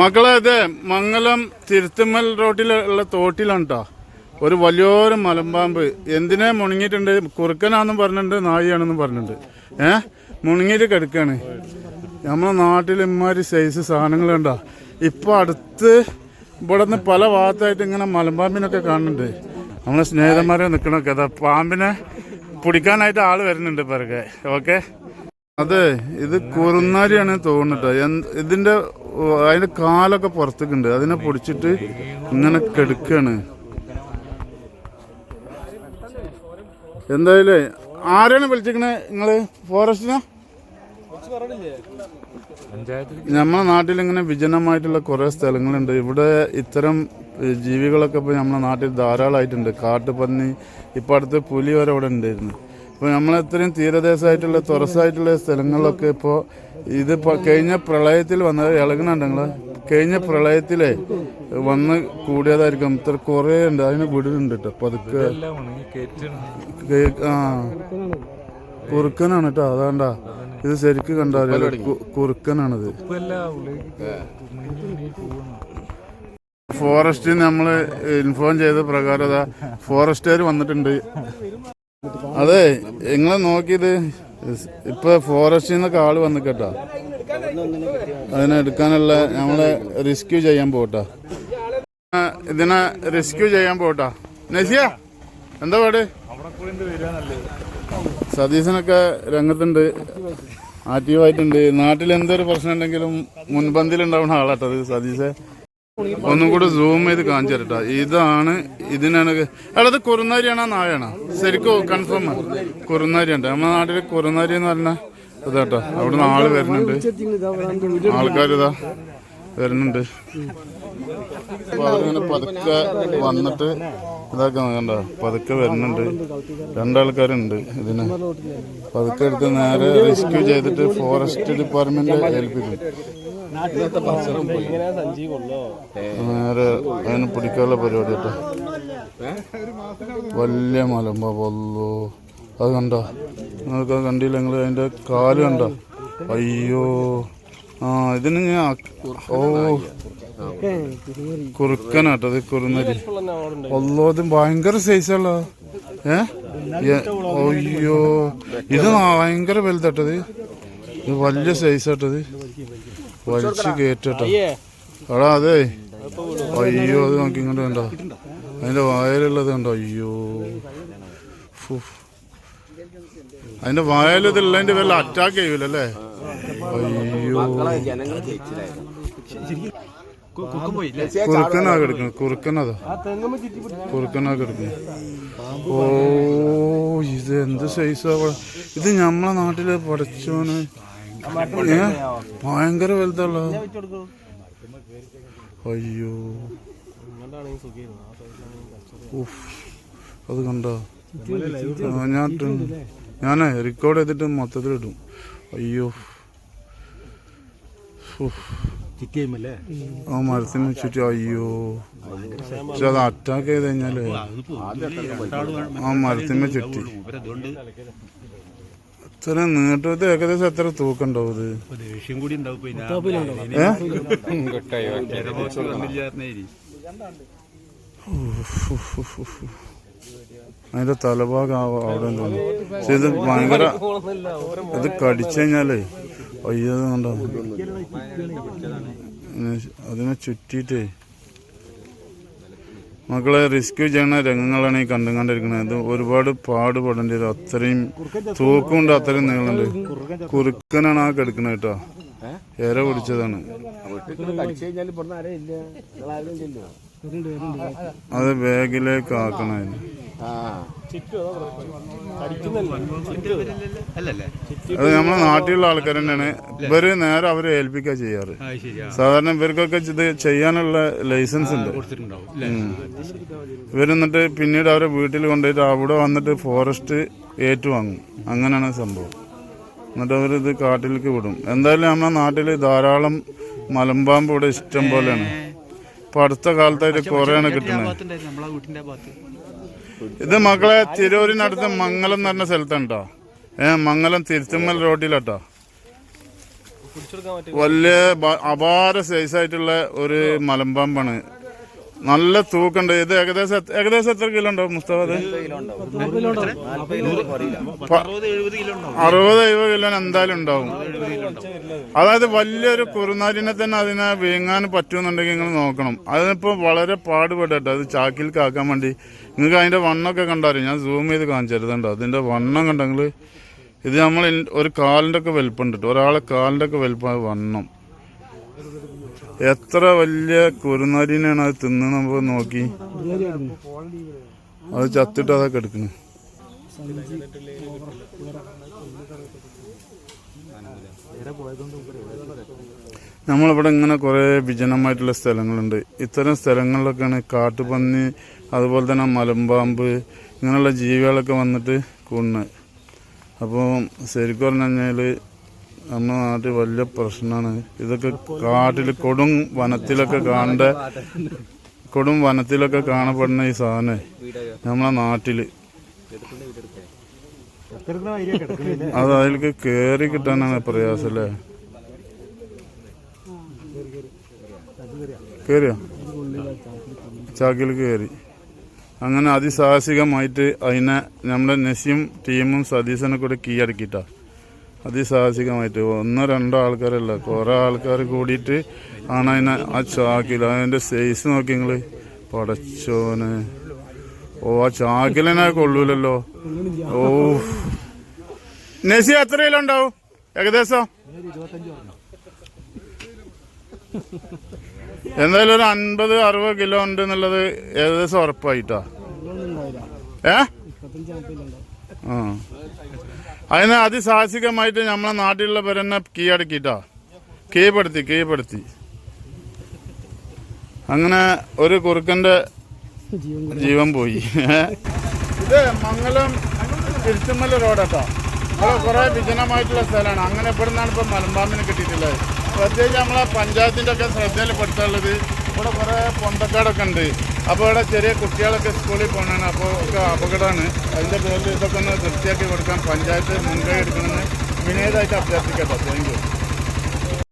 മക്കളെ ഇത് മംഗലം തിരുത്തുമ്മൽ റോഡിലുള്ള തോട്ടിലാണ് ട്ടോ ഒരു വലിയൊരു മലമ്പാമ്പ്. എന്തിനെ മുണങ്ങിയിട്ടുണ്ട്? കുറുക്കനാന്നും പറഞ്ഞിട്ടുണ്ട് നായിയാണെന്നും പറഞ്ഞിട്ടുണ്ട്. ഏ? മുണങ്ങിയിട്ട് കിടക്കാണ്. നമ്മളെ നാട്ടിൽ ഇമാതിരി സൈസ് സാധനങ്ങൾ കണ്ടോ ഇപ്പൊ അടുത്ത് ഇവിടെ നിന്ന് പല ഭാഗത്തായിട്ട് ഇങ്ങനെ മലമ്പാമ്പിനൊക്കെ കാണുന്നുണ്ട്. നമ്മളെ സ്നേഹിതന്മാരെ നിൽക്കണൊക്കെ അതാ പാമ്പിനെ പിടിക്കാനായിട്ട് ആൾ വരുന്നുണ്ട് പിറകെ. ഓക്കെ? അതെ ഇത് കുറുന്നാരിയാണ് തോന്നുന്നുട്ടോ. എന്ത് അതിന്റെ കാലൊക്കെ പുറത്തേക്കുണ്ട്. അതിനെ പൊടിച്ചിട്ട് ഇങ്ങനെ കെടുക്കാണ്. എന്തായാലേ ആരാണ് വിളിച്ചിരിക്കണേ നിങ്ങൾ? ഫോറസ്റ്റിനാ? നമ്മളെ നാട്ടിൽ ഇങ്ങനെ വിജനമായിട്ടുള്ള കുറേ സ്ഥലങ്ങളുണ്ട്. ഇവിടെ ഇത്തരം ജീവികളൊക്കെ ഇപ്പോൾ നമ്മളെ നാട്ടിൽ ധാരാളമായിട്ടുണ്ട്. കാട്ടുപന്നി ഇപ്പം അടുത്ത് പുലി വരെ ഇവിടെ ഉണ്ടായിരുന്നു. ഇപ്പോൾ നമ്മളത്രയും തീരദേശമായിട്ടുള്ള തുറസായിട്ടുള്ള സ്ഥലങ്ങളിലൊക്കെ ഇപ്പോൾ ഇത് കഴിഞ്ഞ പ്രളയത്തിൽ വന്ന ഇളകുന്നുണ്ടെങ്കിൽ കഴിഞ്ഞ പ്രളയത്തിലെ വന്ന് കൂടിയതായിരിക്കും. ഇത്ര കുറേ ഉണ്ട്. അതിന് വിടുന്നുണ്ട് കേട്ടോ പതുക്കെ. ആ. കുറുക്കനാണ് കേട്ടോ അതാണ്ടാ. ഇത് ശരിക്ക് കണ്ടാൽ കുറുക്കനാണിത്. ഫോറസ്റ്റിൽ നമ്മൾ ഇൻഫോം ചെയ്ത പ്രകാരം അതാ ഫോറസ്റ്റുകാർ വന്നിട്ടുണ്ട്. അതെ നിങ്ങളെ നോക്കിയത് ഇപ്പൊ ഫോറസ്റ്റിൽ നിന്നൊക്കെ ആൾ വന്നു കേട്ടോ അതിനെടുക്കാനുള്ള ഞങ്ങളെ റെസ്ക്യൂ ചെയ്യാൻ പോട്ടാ. ഇതിനെ റെസ്ക്യൂ ചെയ്യാൻ പോട്ടാ. നസിയ എന്താ പാട്? സതീശനൊക്കെ രംഗത്തുണ്ട് ആക്റ്റീവായിട്ടുണ്ട് നാട്ടിൽ എന്തൊരു പ്രശ്നം ഉണ്ടെങ്കിലും മുൻപന്തിയിൽ ഉണ്ടാവുന്ന ആളാട്ടത് സതീശെ ഒന്നും കൂടെ സൂം ചെയ്ത് കാണിച്ചു ഇതാണ് ഇതിനാണ് അടുത്ത് ഇത് കുറുനാരിയാണോ നായാണോ? ശരിക്കും കൺഫേം കുറുനാരിയുണ്ട്. നമ്മുടെ നാട്ടിൽ കുറുനാരി എന്ന് പറഞ്ഞ ഇതാട്ടോ. അവിടെ നിന്ന് ആൾ വരുന്നുണ്ട്. ആൾക്കാരിതാ വരുന്നുണ്ട്. പതുക്കെ വന്നിട്ട് ഇതാക്കാൻ കണ്ടോ പതുക്കെ വരുന്നുണ്ട്. രണ്ടാൾക്കാരുണ്ട് ഇതിന്. പതുക്കെ എടുത്ത് നേരെ റെസ്ക്യൂ ചെയ്തിട്ട് ഫോറസ്റ്റ് ഡിപ്പാർട്ട്മെന്റ് ഏൽപ്പിക്കും. നേരെ അതിന് പിടിക്കാനുള്ള പരിപാടി കേട്ടോ. വലിയ മലമ്പ പൊല്ലോ അത് കണ്ടോ? നിങ്ങൾക്ക് അത് കണ്ടില്ല? നിങ്ങൾ അതിന്റെ കാൽ കണ്ടോ? അയ്യോ. ആ ഇതിന് ഞാൻ ഓ. കുറുക്കനാട്ടോ ഇത് കുറുന്നരി ഒല്ലോ ഇത് ഭയങ്കര സൈസ് ഏ? ഏ- അയ്യോ. ഇത് ഭയങ്കര വലുതാട്ടത് ഇത്. വലിയ സൈസ് ആട്ടത് വലിച്ചു കയറ്റട്ടോ. എടാ അതെ. അയ്യോ അത് നമുക്ക് ഇങ്ങോട്ട് കണ്ടോ? അതിന്റെ വായലുള്ളത് കണ്ടോ? അയ്യോ. അതിന്റെ വായലതുള്ളതിന്റെ വല്ല അറ്റാക്ക് ചെയ്യൂലല്ലേ? അയ്യോ. കുറുക്കനാ കിടക്കുന്നത് കുറുക്കനതാ കുറുക്കനാ കിടക്കുന്നത് ഓ ഇത് എന്ത് സൈസാ ഇത് നമ്മളെ നാട്ടിൽ പഠിച്ചോന് ഭയങ്കര വലുതല്ലോ? അയ്യോ. അത് കണ്ടോ? ഞാൻ ഞാനേ റെക്കോർഡ് ചെയ്തിട്ട് മൊത്തത്തിലിടും അയ്യോ. ആ മരത്തിന് ചുറ്റും അയ്യോ. പക്ഷെ അത് അറ്റാക്ക് ചെയ്ത് കഴിഞ്ഞാൽ ആ മരത്തിന് ചുറ്റി. എത്ര നീട്ടത് ഏകദേശം എത്ര തൂക്കം ഉണ്ടാവും ഇത് ദേഷ്യം കൂടി അതിന്റെ തലഭാഗം അവിടെ തോന്നുന്നു പക്ഷെ ഇത് ഭയങ്കര ഇത് കടിച്ചു കഴിഞ്ഞാലേ അയ്യോ കണ്ടോ അതിനെ ചുറ്റിട്ടേ മക്കളെ റെസ്ക്യൂ ചെയ്യുന്ന രംഗങ്ങളാണ് ഈ കണ്ടുകൊണ്ടിരിക്കുന്നത് ഒരുപാട് പാടുപെടേണ്ടി വരും. അത്രയും തൂക്കുണ്ട് അത്രയും നീളുണ്ട് കുറുക്കനാണ് ആ കിടക്കുന്നത് കേട്ടോ. ഏറെ പിടിച്ചതാണ്. അത് ബാഗിലേക്ക് അല്ലല്ലേ അത് നമ്മളെ നാട്ടിലുള്ള ആൾക്കാർ തന്നെയാണ്. ഇവർ നേരെ അവരെ ഏൽപ്പിക്കുക ചെയ്യാറ്. സാധാരണ ഇവർക്കൊക്കെ ഇത് ചെയ്യാനുള്ള ലൈസൻസ് ഉണ്ട്. ഇവരെന്നിട്ട് പിന്നീട് അവരെ വീട്ടിൽ കൊണ്ടുപോയിട്ട് അവിടെ വന്നിട്ട് ഫോറസ്റ്റ് ഏറ്റുവാങ്ങും. അങ്ങനെയാണ് സംഭവം. എന്നിട്ട് അവരിത് കാട്ടിലേക്ക് വിടും. എന്തായാലും നമ്മുടെ നാട്ടിൽ ധാരാളം മലമ്പാമ്പ് ഇവിടെ ഇഷ്ടം പോലെയാണ്. ഇപ്പൊ അടുത്ത കാലത്തായിട്ട് കുറേയാണ് കിട്ടുന്നത്. ഇത് മക്കളെ തിരൂരിനടുത്ത് മംഗലം എന്ന് പറഞ്ഞ സ്ഥലത്തുണ്ടോ? ഏ മംഗലം തിരുത്തുമ്മൽ റോഡിലാട്ടോ. വലിയ അപാര സൈസായിട്ടുള്ള ഒരു മലമ്പാമ്പാണ്. നല്ല തൂക്കുണ്ട്. ഇത് ഏകദേശം ഏകദേശം എത്ര കിലോ ഉണ്ടാവും മുസ്തഫ അത്? അറുപത് എഴുപത് കിലോ എന്തായാലും ഉണ്ടാവും. അതായത് വലിയൊരു കുറുനാരിനെ തന്നെ അതിനെ വീങ്ങാൻ പറ്റുമെന്നുണ്ടെങ്കിൽ നിങ്ങൾ നോക്കണം. അതിനിപ്പോൾ വളരെ പാടുപെടട്ടെ അത് ചാക്കിൽ കാക്കാൻ വേണ്ടി. നിങ്ങൾക്ക് അതിന്റെ വണ്ണമൊക്കെ കണ്ടാലും? ഞാൻ സൂം ചെയ്ത് കാണിച്ചു തരുന്നുണ്ട് അതിന്റെ വണ്ണം കണ്ടെങ്കിൽ ഇത് നമ്മൾ ഒരു കാലിന്റെ ഒക്കെ വലിപ്പമുണ്ട് ട്ടോ. ഒരാളെ കാലിന്റെ ഒക്കെ വലിപ്പം വണ്ണം. എത്ര വലിയ കുരുന്നരിനാണ് അത് തിന്ന് നോക്കി. അത് ചത്തിട്ട് അതൊക്കെ എടുക്കുന്നു നമ്മളിവിടെ ഇങ്ങനെ കുറേ വിജനമായിട്ടുള്ള സ്ഥലങ്ങളുണ്ട്. ഇത്തരം സ്ഥലങ്ങളിലൊക്കെയാണ് കാട്ടുപന്നി അതുപോലെ തന്നെ മലമ്പാമ്പ് ഇങ്ങനെയുള്ള ജീവികളൊക്കെ വന്നിട്ട് കൂടുന്നത്. അപ്പോൾ ശരിക്കും പറഞ്ഞു കഴിഞ്ഞാൽ നമ്മുടെ നാട്ടിൽ വലിയ പ്രശ്നമാണ് ഇതൊക്കെ കാട്ടിൽ കൊടും വനത്തിലൊക്കെ കാണേണ്ട കൊടും വനത്തിലൊക്കെ കാണപ്പെടുന്ന ഈ സാധനം നമ്മളെ നാട്ടിൽ. അത് അതിലേക്ക് കേറി കിട്ടാനാണ് പ്രയാസം അല്ലേ? കയറിയോ ചാക്കിൽ കയറി അങ്ങനെ അതിസാഹസികമായിട്ട് അതിനെ നമ്മുടെ നസീം ടീമും സതീശനെ കൂടെ കീഴടക്കിയിട്ടാ. അതിസാഹസികമായിട്ട് ഒന്നോ രണ്ടോ ആൾക്കാരല്ല. കുറെ ആൾക്കാർ കൂടിയിട്ട് ആണ് അതിനെ ആ ചാക്കിൽ അതിന്റെ സൈസ് നോക്കി നിങ്ങൾ പടച്ചോന്. ഓ ആ ചാക്കിലെന്നെ കൊള്ളൂലല്ലോ. ഓ. നെസി എത്ര കിലോ ഉണ്ടാവും? ഏകദേശം? എന്തായാലും ഒരു അൻപത് അറുപത് കിലോ ഉണ്ട് എന്നുള്ളത് ഏകദേശം ഉറപ്പായിട്ടാ. ഏ? ആ. അതിനെ അതിസാഹസികമായിട്ട് നമ്മളെ നാട്ടിലുള്ള പേരെന്നെ കീഴടക്കിയിട്ടാ കീഴ്പ്പെടുത്തി കീഴ്പ്പെടുത്തി അങ്ങനെ ഒരു കുറുക്കന്റെ ജീവൻ പോയി. ഇത് മംഗലം തിരുച്ചുമല റോഡാട്ടോ. ഇവിടെ കുറെ വിജനമായിട്ടുള്ള സ്ഥലമാണ്. അങ്ങനെ ഇവിടെ നിന്നാണ് ഇപ്പൊ മലമ്പാമ്പിന് കിട്ടിയിട്ടുള്ളത്. പ്രത്യേകിച്ച് നമ്മളെ പഞ്ചായത്തിന്റെ ഒക്കെ ശ്രദ്ധയിൽപ്പെടുത്താനുള്ളത് ഇവിടെ കുറെ പൊന്തക്കാടൊക്കെ ഉണ്ട്. അപ്പോൾ ഇവിടെ ചെറിയ കുട്ടികളൊക്കെ സ്കൂളിൽ പോകണാണ് അപ്പോൾ ഒക്കെ അപകടമാണ്. അതിന്റെ പേരിൽ ഇതൊക്കെ ഒന്ന് വൃത്തിയാക്കി കൊടുക്കാൻ പഞ്ചായത്ത് മുൻകൈ എടുക്കണമെന്ന് വിനീതമായിട്ട് അഭ്യർത്ഥിക്കട്ടോ. Thank you